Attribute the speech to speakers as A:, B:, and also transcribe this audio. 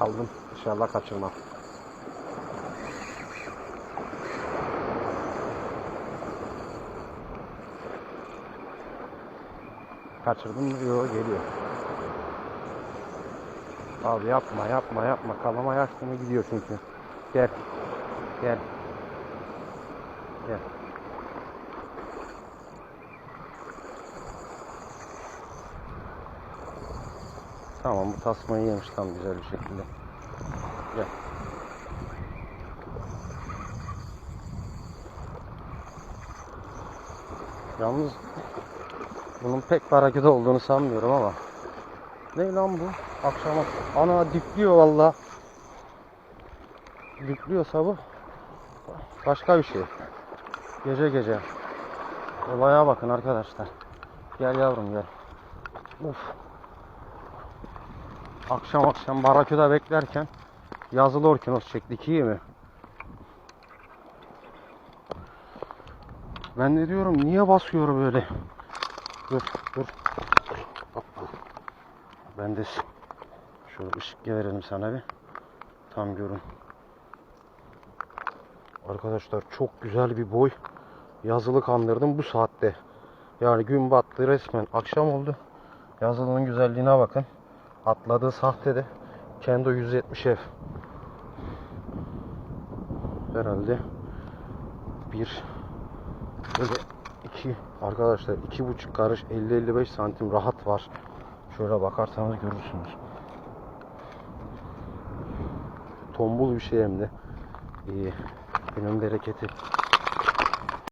A: Aldım. İnşallah kaçırmam. Kaçırdım mı? Yok geliyor. Abi yapma yapma yapma. Kalama yaşlı mı gidiyor çünkü. Gel. Gel. Gel. Tamam bu tasmayı yemiş tam güzel bir şekilde. Gel. Yalnız bunun pek hareketi olduğunu sanmıyorum ama. Ne lan bu? Akşama ana dipliyor valla. Dipliyorsa bu başka bir şey. Gece gece. Olaya bakın arkadaşlar. Gel yavrum gel. Uf. Akşam akşam baraküda beklerken yazılı orkinos çektik iyi mi? Ben de diyorum niye basıyor böyle? Dur dur. Ben de şöyle ışık verelim sana bir. Tam görün. Arkadaşlar çok güzel bir boy. Yazılı kandırdım bu saatte. Yani gün battı resmen. Akşam oldu. Yazılının güzelliğine bakın. Atladığı sahte de Kendo 170 F. Herhalde bir böyle iki arkadaşlar iki buçuk karış 50-55 santim rahat var. Şöyle bakarsanız görürsünüz. Tombul bir şey hem de. İyi. Günün bereketi.